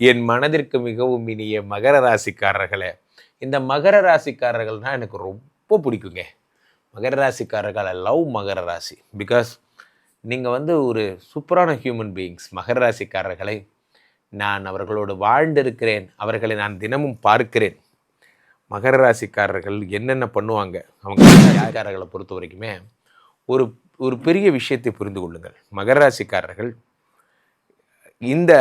என் மனதிற்கு மிகவும் இனிய மகர ராசிக்காரர்களே இந்த மகர ராசிக்காரர்கள்னால் எனக்கு ரொம்ப பிடிக்குங்க. மகர ராசிக்காரர்கள் லவ் மகர ராசி. பிகாஸ் நீங்கள் வந்து ஒரு சூப்பரான ஹியூமன் பீயிங்ஸ் மகர ராசிக்காரர்களை நான் அவர்களோடு வாழ்ந்திருக்கிறேன் அவர்களை நான் தினமும் பார்க்கிறேன். மகர ராசிக்காரர்கள் என்னென்ன பண்ணுவாங்க? அவங்க ராசிக்காரர்களை பொறுத்த வரைக்குமே ஒரு ஒரு பெரிய விஷயத்தை புரிந்து கொள்ளுங்கள். மகர ராசிக்காரர்கள் இந்த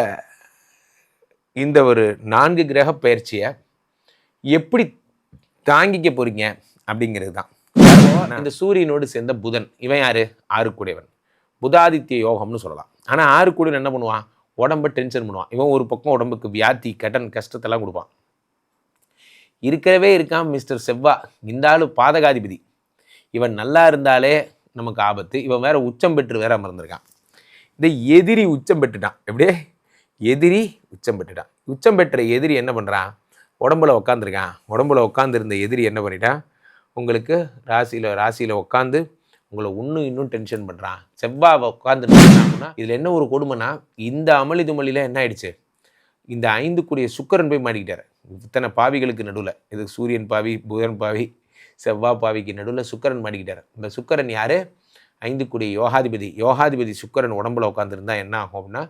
இந்த ஒரு நான்கு கிரக பயிற்சியை எப்படி தாங்கிக்க போறீங்க அப்படிங்கிறது தான். இந்த சூரியனோடு சேர்ந்த புதன் இவன் யாரு? ஆறுக்குடையவன். புதாதித்ய யோகம்னு சொல்லலாம். ஆனால் ஆறுக்குடையவன் என்ன பண்ணுவான்? உடம்ப டென்ஷன் பண்ணுவான். இவன் ஒரு பக்கம் உடம்புக்கு வியாதி கடன் கஷ்டத்தெல்லாம் கொடுப்பான். இருக்கவே இருக்கான் மிஸ்டர் செவ்வா. இந்த ஆளு பாதகாதிபதி. இவன் நல்லா இருந்தாலே நமக்கு ஆபத்து. இவன் வேற உச்சம் பெற்று வேற அமர்ந்திருக்கான். இந்த எதிரி உச்சம் பெற்றுட்டான். எப்படியே? எதிரி உச்சம் பெற்றுட்டான் உச்சம் பெற்ற எதிரி என்ன பண்ணுறான் உடம்புல உட்காந்துருக்கான் உடம்புல உட்காந்துருந்த எதிரி என்ன பண்ணிட்டான் உங்களுக்கு ராசியில் ராசியில் உட்காந்து உங்களை இன்னும் இன்னும் டென்ஷன் பண்ணுறான் செவ்வாவை உட்காந்துருந்தாங்கன்னா இதில் என்ன ஒரு கொடுமைனா இந்த அமளி துமளியில் என்ன ஆயிடுச்சு? இந்த ஐந்து கூடிய சுக்கரன் போய் மாட்டிக்கிட்டார். இத்தனை பாவிகளுக்கு நடுவில். இது சூரியன் பாவி புதன் பாவி செவ்வா பாவிக்கு நடுவில் சுக்கரன் மாட்டிக்கிட்டார். இந்த சுக்கரன் யார்? ஐந்து கூடிய யோகாதிபதி. யோகாதிபதி சுக்கரன் உடம்புல உட்காந்துருந்தா என்ன ஆகும் அப்படின்னா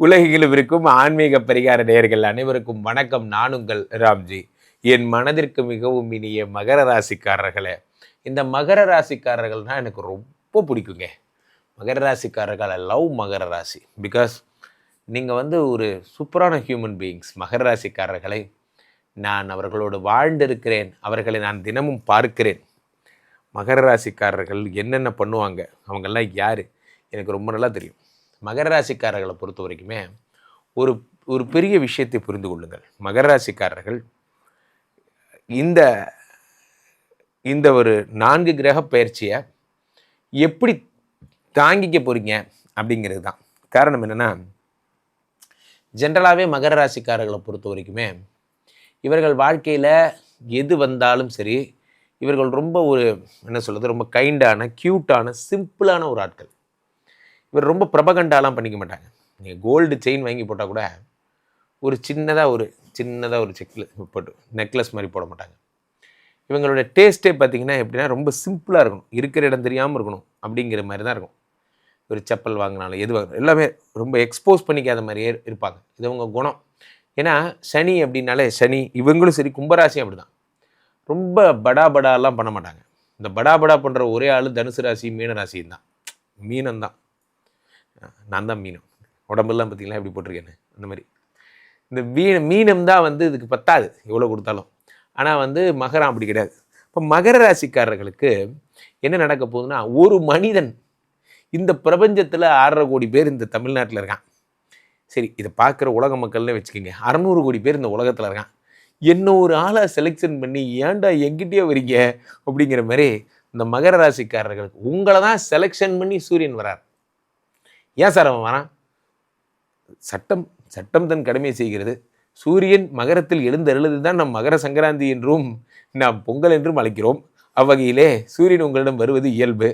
உலகிலும் இருக்கும் ஆன்மீக பரிகார நேர்கள் அனைவருக்கும் வணக்கம். நான் உங்கள் ராம்ஜி. என் மனதிற்கு மிகவும் இனிய மகர ராசிக்காரர்களே இந்த மகர ராசிக்காரர்கள்னால் எனக்கு ரொம்ப பிடிக்குங்க. மகர ராசிக்காரர்களை லவ் மகர ராசி. பிகாஸ் நீங்கள் வந்து ஒரு சூப்பரான ஹியூமன் பீயிங்ஸ் மகர ராசிக்காரர்களை. நான் அவர்களோடு வாழ்ந்திருக்கிறேன். அவர்களை நான் தினமும் பார்க்கிறேன். மகர ராசிக்காரர்கள் என்னென்ன பண்ணுவாங்க? அவங்கெல்லாம் யார்? எனக்கு ரொம்ப நல்லா தெரியும். மகர ராசிக்காரர்களை பொறுத்த வரைக்குமே ஒரு ஒரு பெரிய விஷயத்தை புரிந்து கொள்ளுங்கள். மகர ராசிக்காரர்கள் இந்த இந்த ஒரு நான்கு கிரக பயிற்சியை எப்படி தாங்கிக்க போகிறீங்க அப்படிங்கிறது தான். காரணம் என்னென்னா ஜென்ரலாகவே மகர ராசிக்காரர்களை பொறுத்த வரைக்குமே இவர்கள் வாழ்க்கையில் எது வந்தாலும் சரி இவர்கள் ரொம்ப ஒரு என்ன சொல்கிறது ரொம்ப கைண்டான க்யூட்டான சிம்பிளான ஒரு ஆட்கள். இவர் ரொம்ப பிரபகண்டாலாம் பண்ணிக்க மாட்டாங்க. நீங்கள் கோல்டு செயின் வாங்கி போட்டால் கூட ஒரு சின்னதாக ஒரு சின்னதாக ஒரு செக்கில் போட்டு நெக்லஸ் மாதிரி போட மாட்டாங்க. இவங்களோட டேஸ்ட்டே பார்த்தீங்கன்னா எப்படின்னா ரொம்ப சிம்பிளாக இருக்கணும். இருக்கிற இடம் தெரியாமல் இருக்கணும் அப்படிங்கிற மாதிரி தான் இருக்கும். ஒரு செப்பல் வாங்கினாலும் எது வாங்கினாலும் எல்லாமே ரொம்ப எக்ஸ்போஸ் பண்ணிக்காத மாதிரியே இருப்பாங்க. இது அவங்க குணம். ஏன்னா சனி அப்படின்னாலே சனி இவங்களும் சரி கும்பராசியும் அப்படி தான் ரொம்ப படா படாலாம் பண்ண மாட்டாங்க. இந்த படா படா பண்ணுற ஒரே ஆள் தனுசு ராசி மீன ராசியும் தான். மீனம் தான் நான் தான் மீனம். உடம்பெல்லாம் பார்த்திங்களா எப்படி போட்டிருக்கேன்னு? அந்த மாதிரி. இந்த மீன் மீனம் தான் வந்து இதுக்கு பத்தாது எவ்வளோ கொடுத்தாலும். ஆனால் வந்து மகரம் அப்படி கிடையாது. இப்போ மகர ராசிக்காரர்களுக்கு என்ன நடக்க போகுதுன்னா ஒரு மனிதன் இந்த பிரபஞ்சத்தில் ஆறரை கோடி பேர் இந்த தமிழ்நாட்டில் இருக்கான். சரி இதை பார்க்குற உலக மக்கள்னே வச்சுக்கோங்க. அறநூறு கோடி பேர் இந்த உலகத்தில் இருக்கான். என்ன ஒரு ஆளை செலெக்ஷன் பண்ணி ஏன்டா எங்கிட்டே வரீங்க? அப்படிங்கிற மாதிரி இந்த மகர ராசிக்காரர்களுக்கு உங்களை தான் செலெக்ஷன் பண்ணி சூரியன் வரார் ஏன் சார் அவன் வரான்? சட்டம் சட்டம் தன் கடமை செய்கிறது. சூரியன் மகரத்தில் எழுந்தருளது தான் நம் மகர சங்கராந்தி என்றும் நாம் பொங்கல் என்றும் அழைக்கிறோம். அவ்வகையிலே சூரியன் உங்களிடம் வருவது இயல்பு.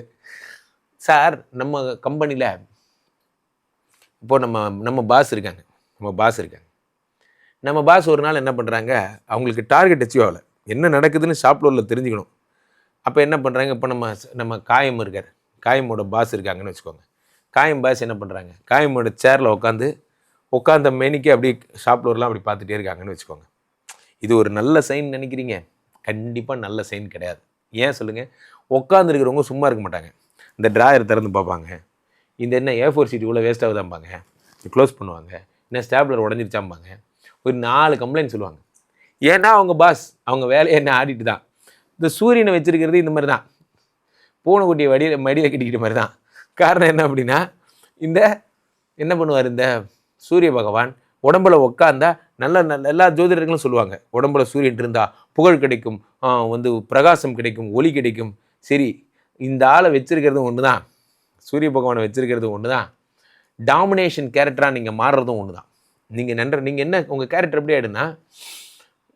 சார் நம்ம கம்பெனியில் இப்போது நம்ம நம்ம பாஸ் இருக்காங்க. நம்ம பாஸ் இருக்காங்க. நம்ம பாஸ் ஒரு நாள் என்ன பண்ணுறாங்க அவங்களுக்கு டார்கெட் அச்சீவ் ஆகலை. என்ன நடக்குதுன்னு ஷாப் ஃப்ளோரில் தெரிஞ்சுக்கணும். அப்போ என்ன பண்ணுறாங்க இப்போ நம்ம நம்ம காயம் இருக்கார். காயமோட பாஸ் இருக்காங்கன்னு வச்சுக்கோங்க. காயம் பாஸ் என்ன பண்ணுறாங்க காயமோட சேரில் உட்காந்து உட்காந்த மேனிக்கு அப்படி ஷாப் ஃப்ளோர்லாம் அப்படி பார்த்துட்டே இருக்காங்கன்னு வச்சுக்கோங்க. இது ஒரு நல்ல சைன் நினைக்கிறீங்க? கண்டிப்பாக நல்ல சைன் கிடையாது. ஏன் சொல்லுங்கள் உட்காந்துருக்கிறவங்க சும்மா இருக்க மாட்டாங்க. இந்த ட்ராயர் திறந்து பார்ப்பாங்க. இந்த என்ன ஏ ஃபோர் சீட் இவ்வளோ வேஸ்ட் ஆகுதாம்பாங்க. க்ளோஸ் பண்ணுவாங்க. என்ன ஸ்டாப்லர் உடஞ்சிருச்சாம்பாங்க. ஒரு நாலு கம்ப்ளைண்ட் சொல்லுவாங்க. ஏன்னா அவங்க பாஸ் அவங்க வேலையை என்ன ஆடிட்டு தான். இந்த சூரியனை வச்சிருக்கிறது இந்த மாதிரி தான் பூனைக்குட்டியை வடியில் மடியில் கட்டிக்கிட்ட மாதிரி தான் காரணம் என்ன அப்படின்னா இந்த என்ன பண்ணுவார் இந்த சூரிய பகவான் உடம்புல உட்காந்தா நல்ல நல்ல எல்லா ஜோதிடர்களும் சொல்லுவாங்க உடம்புல சூரியன் இருந்தால் புகழ் கிடைக்கும் வந்து பிரகாசம் கிடைக்கும் ஒளி கிடைக்கும். சரி இந்த ஆளை வச்சிருக்கிறது ஒன்று தான் சூரிய பகவானை வச்சிருக்கிறது ஒன்று தான் டாமினேஷன் கேரக்டராக நீங்கள் மாறுறதும் ஒன்று தான் நீங்கள் நன்ற நீங்கள் என்ன உங்கள் கேரக்டர் எப்படி ஆகிடுன்னா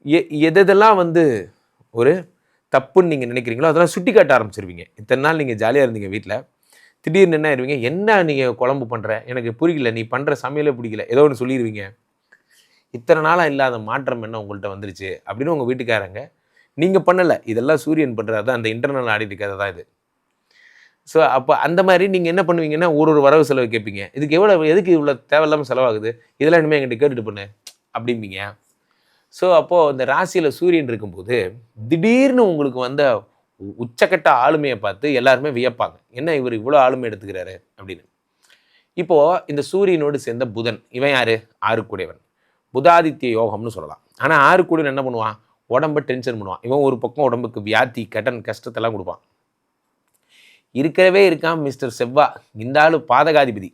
எ எதெல்லாம் வந்து ஒரு தப்புன்னு நீங்கள் நினைக்கிறீங்களோ அதெல்லாம் சுட்டி காட்ட ஆரம்பிச்சிருவீங்க. இத்தனை நாள் நீங்கள் ஜாலியாக இருந்தீங்க வீட்டில் திடீர்னு என்ன ஆயிருவீங்க? என்ன நீங்கள் குழம்பு பண்ணுற எனக்கு புரியல நீ பண்ணுற சமையலே பிடிக்கல. ஏதோ ஒன்று சொல்லிடுவீங்க இத்தனை நாளாக இல்லாத மாற்றம் என்ன உங்கள்கிட்ட வந்துருச்சு? அப்படின்னு உங்கள் வீட்டுக்காரங்க நீங்கள் பண்ணலை. இதெல்லாம் சூரியன் பண்ணுறது தான் அந்த இன்டர்னல் ஆடிட்டு கதை தான் இது. ஸோ அப்போ அந்த மாதிரி நீங்கள் என்ன பண்ணுவீங்கன்னா ஒரு ஒரு வரவு செலவு கேட்பீங்க. இதுக்கு எவ்வளோ எதுக்கு இவ்வளோ தேவையில்லாமல் செலவாகுது? இதெல்லாம் இனிமேல் என்கிட்ட கேட்டுட்டு பண்ணு. அப்படிம்பீங்க. ஸோ அப்போது இந்த ராசியில் சூரியன் இருக்கும்போது திடீர்னு உங்களுக்கு வந்த உச்சக்கட்ட ஆளுமையை பார்த்து எல்லாருமே வியப்பாங்க. என்ன இவர் இவ்வளோ ஆளுமை எடுத்துக்கிறாரு? அப்படின்னு. இப்போது இந்த சூரியனோடு சேர்ந்த புதன் இவன் யார்? ஆறுக்குடையவன். புதாதித்ய யோகம்னு சொல்லலாம். ஆனால் ஆறுக்குடையவன் என்ன பண்ணுவான்? உடம்ப டென்ஷன் பண்ணுவான். இவன் ஒரு பக்கம் உடம்புக்கு வியாதி கடன் கஷ்டத்தெல்லாம் கொடுப்பான். இருக்கவே இருக்கான் மிஸ்டர் செவ்வா. இந்த ஆள் பாதகாதிபதி.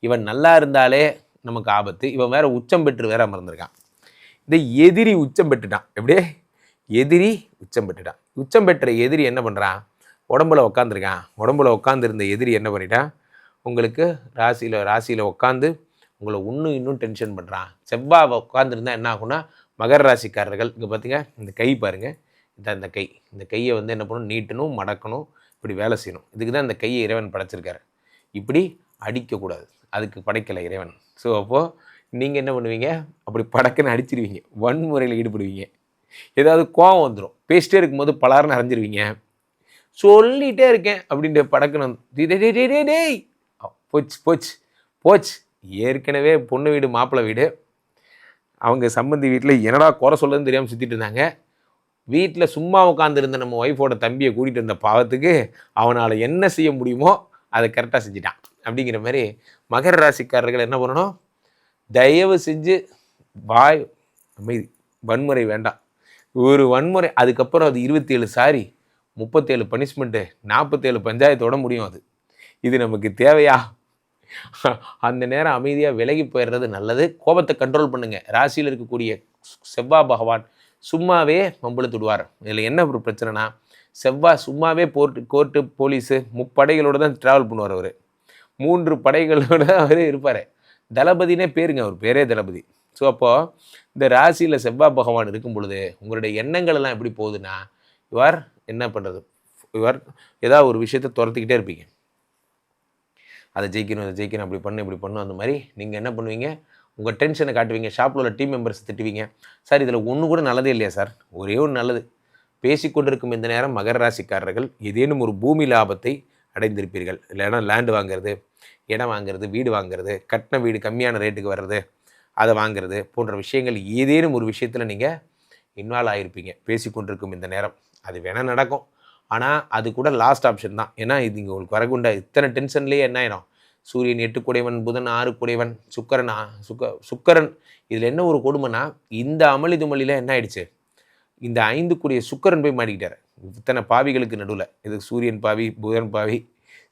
இவன் நல்லா இருந்தாலே நமக்கு ஆபத்து. இவன் வேற உச்சம் பெற்று வேற அமர்ந்திருக்கான். இந்த எதிரி உச்சம் பெற்றுட்டான். எப்படியே? எதிரி உச்சம் பெற்றுட்டான் உச்சம் பெற்ற எதிரி என்ன பண்ணுறான் உடம்புல உட்காந்துருக்கான் உடம்புல உட்காந்துருந்த எதிரி என்ன பண்ணிட்டான் உங்களுக்கு ராசியில் ராசியில் உட்காந்து உங்களை இன்னும் இன்னும் டென்ஷன் பண்ணுறான் செவ்வாய் உட்காந்துருந்தா என்ன ஆகும்னா மகர ராசிக்காரர்கள் இங்கே பார்த்தீங்க இந்த கை பாருங்க. இந்த இந்த கை. இந்த கையை வந்து என்ன பண்ணணும்? நீட்டணும் மடக்கணும் இப்படி வேலை செய்யணும். இதுக்கு தான் இந்த கையை இறைவன் படைச்சிருக்காரு. இப்படி அடிக்கக்கூடாது. அதுக்கு படைக்கலை இறைவன். ஸோ அப்போது நீங்கள் என்ன பண்ணுவீங்க? அப்படி படக்குன்னு அடிச்சிருவீங்க. வன்முறையில் ஈடுபடுவீங்க. ஏதாவது கோவம் வந்துடும் பேசிட்டே இருக்கும்போது பலாரம் அரைஞ்சிருவீங்க சொல்லிகிட்டே இருக்கேன் அப்படின்ற படக்கணும். டேய், டேய், போச்சு போச்சு போச்சு. ஏற்கனவே பொண்ணு வீடு மாப்பிள்ளை வீடு. அவங்க சம்பந்தி வீட்டில் என்னடா குறை சொல்லதுன்னு தெரியாமல் சுற்றிட்டு இருந்தாங்க. வீட்டில் சும்மா உட்காந்துருந்த நம்ம ஒய்ஃபோட தம்பியை கூட்டிகிட்டு இருந்த பாவத்துக்கு அவனால் என்ன செய்ய முடியுமோ அதை கரெக்டாக செஞ்சிட்டான். அப்படிங்கிற மாதிரி மகர ராசிக்காரர்கள் என்ன பண்ணணும்? தயவு செஞ்சு வாய் அமைதி. வன்முறை வேண்டாம். ஒரு வன்முறை அதுக்கப்புறம் அது இருபத்தேழு சாரி முப்பத்தேழு பனிஷ்மெண்ட்டு நாற்பத்தேழு பஞ்சாயத்தோட முடியும் அது. இது நமக்கு தேவையா? அந்த நேரம் அமைதியாக விலகி போயிடுறது நல்லது. கோபத்தை கண்ட்ரோல் பண்ணுங்கள் ராசியில் இருக்கக்கூடிய செவ்வாய் பகவான் சும்மாவே மம்பளத்துடுவார் இதில் என்ன ஒரு பிரச்சனைனா செவ்வாய் சும்மாவே போர்ட்டு கோர்ட்டு போலீஸு முப்படைகளோடு தான் ட்ராவல் பண்ணுவார் அவர். மூன்று படைகளோட அவர் இருப்பார். தளபதினே பேருங்க அவர் பேரே தளபதி. ஸோ அப்போது இந்த ராசியில் செவ்வாய் பகவான் இருக்கும் பொழுது உங்களுடைய எண்ணங்கள் எல்லாம் எப்படி போகுதுன்னா இவர் என்ன பண்ணுறது இவர் ஏதாவது ஒரு விஷயத்தை துரத்துக்கிட்டே இருப்பீங்க. அதை ஜெயிக்கணும் அதை ஜெயிக்கணும் அப்படி பண்ணு இப்படி பண்ணும் அந்த மாதிரி நீங்கள் என்ன பண்ணுவீங்க? உங்கள் டென்ஷனை காட்டுவீங்க. ஷாப்பில் உள்ள டீம் மெம்பர்ஸ் திட்டுவீங்க. சார் இதில் ஒன்று கூட நல்லதே இல்லையா சார்? ஒரே ஒரு நல்லது. பேசிக்கொண்டிருக்கும் இந்த நேரம் மகர ராசிக்காரர்கள் ஏதேனும் ஒரு பூமி லாபத்தை அடைந்திருப்பீர்கள். இல்லைன்னா லேண்டு வாங்குறது இடம் வாங்குறது வீடு வாங்குறது கட்டின வீடு கம்மியான ரேட்டுக்கு வர்றது அதை வாங்குறது போன்ற விஷயங்கள் ஏதேனும் ஒரு விஷயத்தில் நீங்கள் இன்வால்வ் ஆகிருப்பீங்க பேசிக்கொண்டிருக்கும் இந்த நேரம். அது வேணால் நடக்கும். ஆனால் அது கூட லாஸ்ட் ஆப்ஷன் தான். ஏன்னா இது இங்கே உங்களுக்கு வரக்குண்ட இத்தனை டென்ஷன்லேயே என்ன ஆயிடும்? சூரியன் எட்டு குடைவன் புதன் ஆறு குடைவன் சுக்கரன் சுக்க சுக்கரன். இதில் என்ன ஒரு கொடுமைனா இந்த அமளி துமளியில் என்ன ஆயிடுச்சு? இந்த ஐந்து கூடிய சுக்கரன் போய் மாட்டிக்கிட்டார். இத்தனை பாவிகளுக்கு நடுவில். இது சூரியன் பாவி புதன் பாவி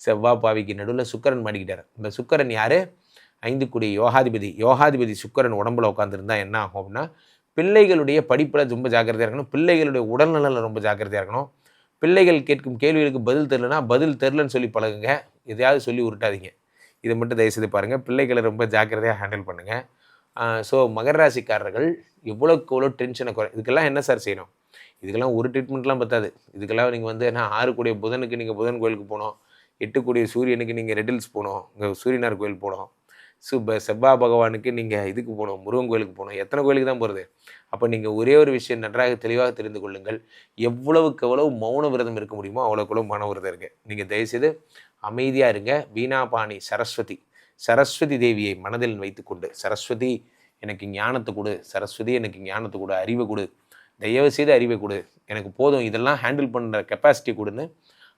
செவ்வாய் பாவிக்கு நடுவில் சுக்கரன் மாட்டிக்கிட்டார். இந்த சுக்கரன் யார்? ஐந்து கூடிய யோகாதிபதி யோகாதிபதி சுக்கரன் உடம்புல உட்காந்துருந்தா என்ன ஆகும் அப்படின்னா பிள்ளைகளுடைய படிப்பில் ரொம்ப ஜாக்கிரதையாக இருக்கணும் பிள்ளைகளுடைய உடல்நலில் ரொம்ப ஜாக்கிரதையாக இருக்கணும். பிள்ளைகள் கேட்கும் கேள்விகளுக்கு பதில் தெரிலனா பதில் தெரிலன்னு சொல்லி பழகுங்க. எதையாவது சொல்லி உருட்டாதீங்க. இதை மட்டும் தயவுசெய்து பாருங்கள் பிள்ளைகளை ரொம்ப ஜாக்கிரதையாக ஹேண்டில் பண்ணுங்கள் ஸோ மகர ராசிக்காரர்கள் எவ்வளோக்கு எவ்வளோ டென்ஷனை குறை இதுக்கெல்லாம் என்ன சார் செய்யணும்? இதுக்கெல்லாம் ஒரு ட்ரீட்மெண்ட்லாம் பத்தாது. இதுக்கெல்லாம் நீங்கள் வந்து என்ன ஆறு கூடிய புதனுக்கு நீங்கள் புதன் கோயிலுக்கு போகணும் எட்டு கூடிய சூரியனுக்கு நீங்கள் ரெட்டில்ஸ் போகணும் இங்கே சூரியனார் கோயில் போகணும். சுப செவ்வாய் பகவானுக்கு நீங்கள் இதுக்கு போகணும் முருகன் கோயிலுக்கு போகணும் எத்தனை கோயிலுக்கு தான் போகிறது அப்போ நீங்கள் ஒரே ஒரு விஷயம் நன்றாக தெளிவாக தெரிந்து கொள்ளுங்கள். எவ்வளவுக்கு எவ்வளவு மௌன விரதம் இருக்க முடியுமோ அவ்வளோக்கு மன விரதம் இருங்க. நீங்கள் தயவுசெய்து அமைதியாக இருங்க. வீணாபாணி சரஸ்வதி சரஸ்வதி தேவியை மனதில் வைத்துக்கொண்டு சரஸ்வதி எனக்கு ஞானத்தை கொடு சரஸ்வதி எனக்கு ஞானத்தை கொடு அறிவை கொடு தயவு செய்து அறிவை கொடு. எனக்கு போதும். இதெல்லாம் ஹேண்டில் பண்ணுற கெப்பாசிட்டி கொடுன்னு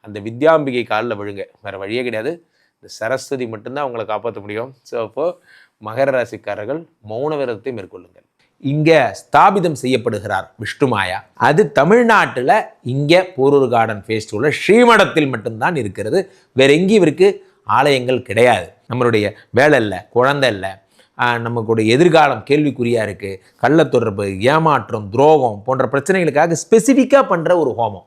அந்த வித்யாம்பிகை காலில் விழுங்க. வேறு வழியே கிடையாது. இந்த சரஸ்வதி மட்டும்தான் அவங்களை காப்பாற்ற முடியும். ஸோ அப்போது மகர ராசிக்காரர்கள் மௌன விரதத்தை மேற்கொள்ளுங்கள். இங்கே ஸ்தாபிதம் செய்யப்படுகிறார் விஷ்ணுமாயா அது தமிழ்நாட்டில் இங்கே போரூர் கார்டன் ஃபேஸ்டிவலில் ஸ்ரீமடத்தில் மட்டும்தான் இருக்கிறது. வேற எங்கேயும் இவருக்கு ஆலயங்கள் கிடையாது. நம்மளுடைய வேலை இல்லை குழந்தை இல்லை. நமக்குடைய எதிர்காலம் கேள்விக்குறியாக இருக்குது கள்ளத்தொடர்பு ஏமாற்றம் துரோகம் போன்ற பிரச்சனைகளுக்காக ஸ்பெசிஃபிக்காக பண்ணுற ஒரு ஹோமம்.